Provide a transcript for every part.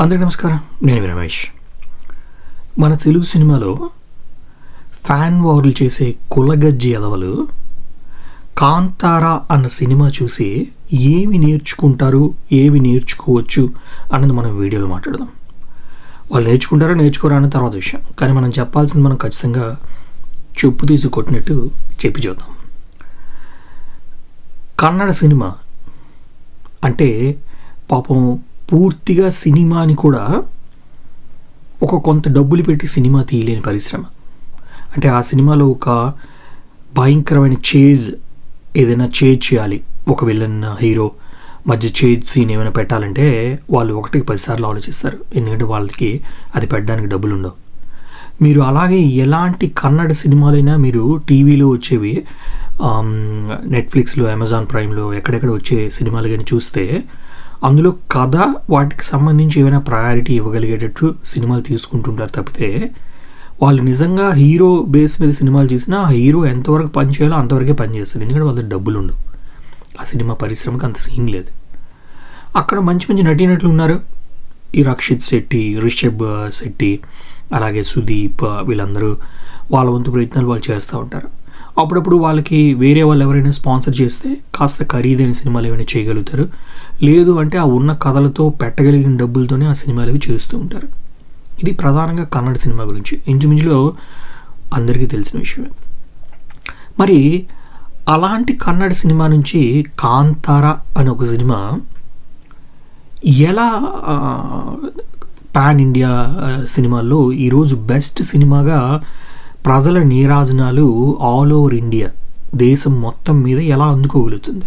అందరికీ నమస్కారం. నేను రమేష్. మన తెలుగు సినిమాలో ఫ్యాన్ వార్లు చేసే కులగజ్జి ఎదవలు కాంతారా అన్న సినిమా చూసి ఏమి నేర్చుకుంటారు ఏమి నేర్చుకోవచ్చు అన్నది మనం వీడియోలో మాట్లాడదాం. వాళ్ళు నేర్చుకుంటారో నేర్చుకోరా అన్న తర్వాత విషయం. కానీ మనం చెప్పాల్సింది మనం ఖచ్చితంగా చెప్పు తీసి కొట్టినట్టు చెప్పి చూద్దాం. కన్నడ సినిమా అంటే పాపం పూర్తిగా సినిమాని కూడా ఒక కొంత డబ్బులు పెట్టి సినిమా తీయలేని పరిశ్రమ. అంటే ఆ సినిమాలో ఒక భయంకరమైన చేజ్ ఏదైనా చేజ్ చేయాలి. ఒక విలన్ హీరో మధ్య చేజ్ సీన్ ఏమైనా పెట్టాలంటే వాళ్ళు ఒకటికి పదిసార్లు ఆలోచిస్తారు. ఎందుకంటే వాళ్ళకి అది పెట్టడానికి డబ్బులు ఉండవు. మీరు అలాగే ఎలాంటి కన్నడ సినిమాలైనా మీరు టీవీలో వచ్చేవి నెట్ఫ్లిక్స్లో అమెజాన్ ప్రైమ్లో ఎక్కడెక్కడ వచ్చే సినిమాలు కానీ చూస్తే అందులో కథ వాటికి సంబంధించి ఏమైనా ప్రయారిటీ ఇవ్వగలిగేటట్టు సినిమాలు తీసుకుంటుంటారు తప్పితే వాళ్ళు నిజంగా హీరో బేస్ మీద సినిమాలు చేసినా ఆ హీరో ఎంతవరకు పని చేయాలో అంతవరకే పనిచేస్తారు ఎందుకంటే వాళ్ళ డబ్బులు ఉండవు. ఆ సినిమా పరిశ్రమకి అంత సీన్ లేదు. అక్కడ మంచి మంచి నటీనటులు ఉన్నారు. ఈ రక్షిత్ శెట్టి రిషబ్ శెట్టి అలాగే సుదీప్ వీళ్ళందరూ వాళ్ళ వంతు ప్రయత్నాలు వాళ్ళు చేస్తూ ఉంటారు. అప్పుడప్పుడు వాళ్ళకి వేరే వాళ్ళు ఎవరైనా స్పాన్సర్ చేస్తే కాస్త ఖరీదైన సినిమాలు ఏమైనా చేయగలుగుతారు. లేదు అంటే ఆ ఉన్న కథలతో పెట్టగలిగిన డబ్బులతోనే ఆ సినిమాలు అవి చేస్తూ ఉంటారు. ఇది ప్రధానంగా కన్నడ సినిమా గురించి. ఇంచుమించులో అందరికీ తెలిసిన విషయమే. మరి అలాంటి కన్నడ సినిమా నుంచి కాంతార అనే ఒక సినిమా ఎలా పాన్ ఇండియా సినిమాల్లో ఈరోజు బెస్ట్ సినిమాగా ప్రజల నీరాజనాలు ఆల్ ఓవర్ ఇండియా దేశం మొత్తం మీద ఎలా అందుకోగలుగుతుంది?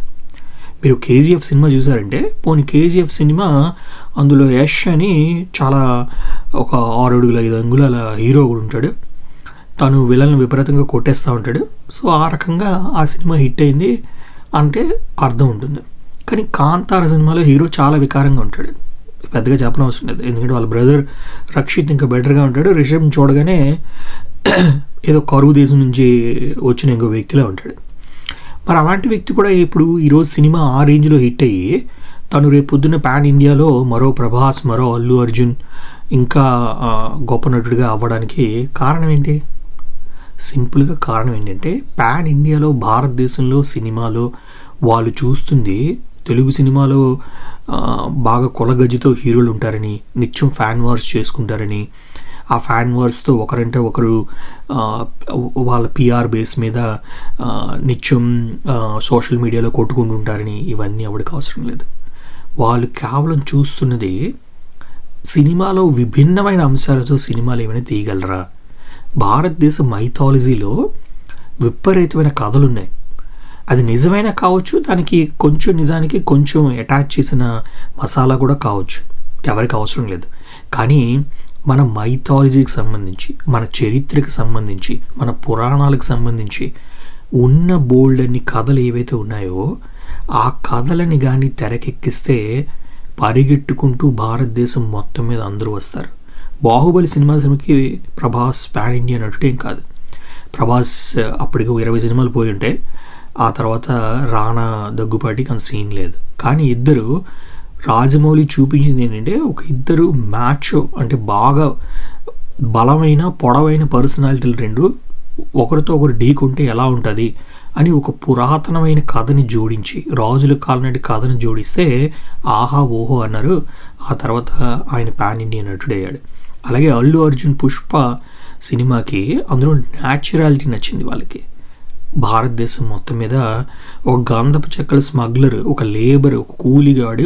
మీరు కేజీఎఫ్ సినిమా చూసారంటే పోనీ కేజీఎఫ్ సినిమా అందులో యష్ అని చాలా ఒక ఆరు అడుగుల ఐదు అంగుళాల హీరో కూడా ఉంటాడు. తను విలన్ విపరీతంగా కొట్టేస్తూ ఉంటాడు. సో ఆ రకంగా ఆ సినిమా హిట్ అయింది అంటే అర్థం ఉంటుంది. కానీ కాంతార సినిమాలో హీరో చాలా వికారంగా ఉంటాడు. పెద్దగా చెప్పనవసరం లేదు. ఎందుకంటే వాళ్ళ బ్రదర్ రక్షిత్ ఇంకా బెటర్గా ఉంటాడు. రిషబ్ చూడగానే ఏదో కరువు దేశం నుంచి వచ్చిన ఇంకో వ్యక్తిలా ఉంటాడు. మరి అలాంటి వ్యక్తి కూడా ఇప్పుడు ఈరోజు సినిమా ఆ రేంజ్లో హిట్ అయ్యి తను రేపు పొద్దున్న పాన్ ఇండియాలో మరో ప్రభాస్ మరో అల్లు అర్జున్ ఇంకా గొప్ప నటుడిగా అవ్వడానికి కారణం ఏంటి? సింపుల్గా కారణం ఏంటంటే పాన్ ఇండియాలో భారతదేశంలో సినిమాలో వాళ్ళు చూస్తుంది తెలుగు సినిమాలో బాగా కొలగజ్జితో హీరోలు ఉంటారని నిత్యం ఫ్యాన్ వార్స్ చేసుకుంటారని ఆ ఫ్యాన్ వార్స్తో ఒకరంటే ఒకరు వాళ్ళ పిఆర్ బేస్ మీద నిత్యం సోషల్ మీడియాలో కొట్టుకుంటుంటారని ఇవన్నీ ఎవరికి అవసరం లేదు. వాళ్ళు కేవలం చూస్తున్నది సినిమాలో విభిన్నమైన అంశాలతో సినిమాలు ఏమైనా తీయగలరా? భారతదేశ మైథాలజీలో విపరీతమైన కథలు ఉన్నాయి అది నిజమైన కావచ్చు దానికి కొంచెం నిజానికి కొంచెం అటాచ్ చేసిన మసాలా కూడా కావచ్చు. ఎవరికి అవసరం లేదు. కానీ మన మైథాలజీకి సంబంధించి మన చరిత్రకి సంబంధించి మన పురాణాలకు సంబంధించి ఉన్న బోల్డ్ అన్ని కథలు ఏవైతే ఉన్నాయో ఆ కథలని కానీ తెరకెక్కిస్తే పరిగెట్టుకుంటూ భారతదేశం మొత్తం మీద అందరూ వస్తారు. బాహుబలి సినిమా సినిమాకి ప్రభాస్ పాన్ ఇండియా నటుడేం కాదు. ప్రభాస్ అప్పటికి ఇరవై సినిమాలు పోయి ఉంటాయి ఆ తర్వాత రానా దగ్గుపాటికి అంత సీన్ లేదు. కానీ ఇద్దరు రాజమౌళి చూపించింది ఏంటంటే ఒక ఇద్దరు మ్యాచ్ అంటే బాగా బలమైన పొడవైన పర్సనాలిటీలు రెండు ఒకరితో ఒకరు ఢీకుంటే ఎలా ఉంటుంది అని ఒక పురాతనమైన కథని జోడించి రాజుల కాలనాటి కథను జోడిస్తే ఆహా ఓహో అన్నారు. ఆ తర్వాత ఆయన పాన్ ఇండియా నటుడయ్యాడు అలాగే అల్లు అర్జున్ పుష్ప సినిమాకి అందులో న్యాచురాలిటీ నచ్చింది వాళ్ళకి. భారతదేశం మొత్తం మీద ఒక గంధపు చెక్కల స్మగ్లర్ ఒక లేబర్ ఒక కూలిగాడు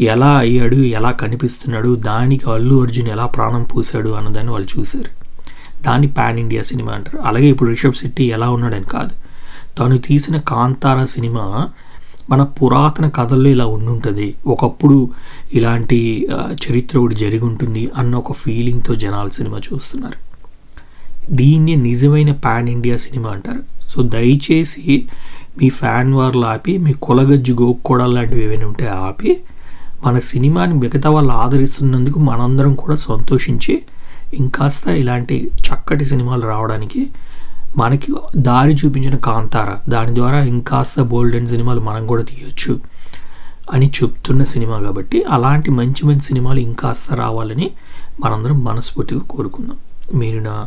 ఎలా అయ్యాడు ఎలా కనిపిస్తున్నాడు దానికి అల్లు అర్జున్ ఎలా ప్రాణం పూశాడు అన్నదాన్ని వాళ్ళు చూశారు. దాన్ని పాన్ ఇండియా సినిమా అంటారు. అలాగే ఇప్పుడు రిషబ్ శెట్టి ఎలా ఉన్నాడని కాదు. తను తీసిన కాంతారా సినిమా మన పురాతన కథల్లో ఇలా ఉండుంటుంది. ఒకప్పుడు ఇలాంటి చరిత్ర కూడా జరిగి ఉంటుంది అన్న ఒక ఫీలింగ్తో జనాలు సినిమా చూస్తున్నారు. దీన్ని నిజమైన పాన్ ఇండియా సినిమా అంటారు. సో దయచేసి మీ ఫ్యాన్ వార్లు ఆపి మీ కులగజ్జి గోక్కోడాలు లాంటివి ఏమైనా ఉంటే ఆపి మన సినిమాని మిగతా వాళ్ళు ఆదరిస్తున్నందుకు మనందరం కూడా సంతోషించి ఇంకాస్త ఇలాంటి చక్కటి సినిమాలు రావడానికి మనకి దారి చూపించిన కాంతార దాని ద్వారా ఇంకాస్త బోల్డెన్ సినిమాలు మనం కూడా తీయొచ్చు అని చెప్తున్న సినిమా కాబట్టి అలాంటి మంచి మంచి సినిమాలు ఇంకాస్త రావాలని మనందరం మనస్ఫూర్తిగా కోరుకుందాం. మీరు నా